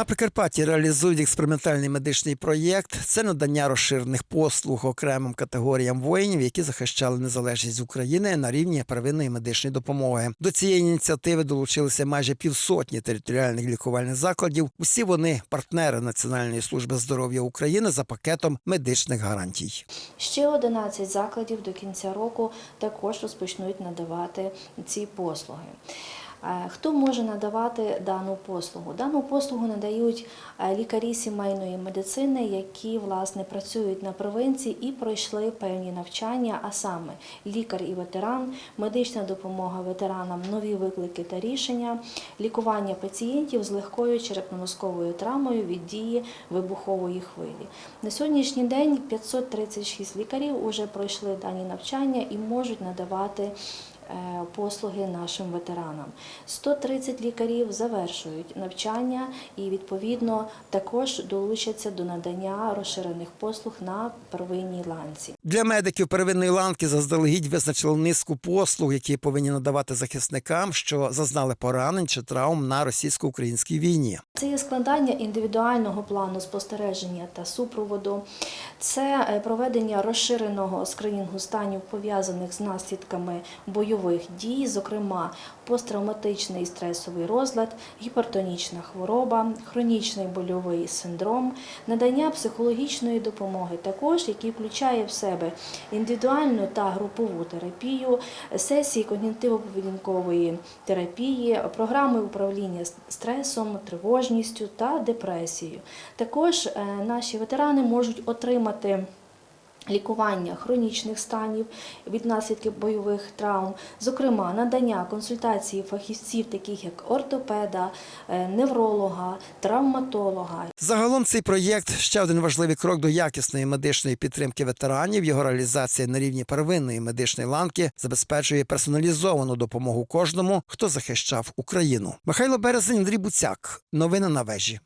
На Прикарпатті реалізують експериментальний медичний проєкт. Це надання розширених послуг окремим категоріям воїнів, які захищали незалежність України на рівні первинної медичної допомоги. До цієї ініціативи долучилися майже півсотні територіальних лікувальних закладів. Усі вони партнери Національної служби здоров'я України за пакетом медичних гарантій. Ще 11 закладів до кінця року також розпочнуть надавати ці послуги. Е, Хто може надавати дану послугу? Дану послугу надають е, лікарі сімейної медицини, які власне працюють на превенції і пройшли певні навчання, а саме лікар і ветеран, медична допомога ветеранам, нові виклики та рішення, лікування пацієнтів з легкою черепно-мозковою травмою від дії вибухової хвилі. На сьогоднішній день 536 лікарів вже пройшли дані навчання і можуть надавати послуги нашим ветеранам. 130 лікарів завершують навчання і відповідно також долучаться до надання розширених послуг на первинній ланці. Для медиків первинної ланки заздалегідь визначили низку послуг, які повинні надавати захисникам, що зазнали поранень чи травм на російсько-українській війні. Це є складання індивідуального плану спостереження та супроводу, це е, проведення розширеного скринінгу станів пов'язаних з наслідками бойових дій, зокрема посттравматичний стресовий розлад, гіпертонічна хвороба, хронічний больовий синдром, надання психологічної допомоги, також який включає в себе індивідуальну та групову терапію, сесії когнітиво-поведінкової терапії, програми управління стресом, тривожністю та депресією. Також е, наші ветерани можуть отримати. Лікування хронічних станів від наслідків бойових травм, зокрема надання консультації фахівців, таких як ортопеда, е, невролога, травматолога, Загалом цей проєкт ще один важливий крок до якісної медичної підтримки ветеранів. Його реалізація на рівні первинної медичної ланки забезпечує персоналізовану допомогу кожному, хто захищав Україну. Михайло Березень, Андрій Буцяк. Новини на вежі.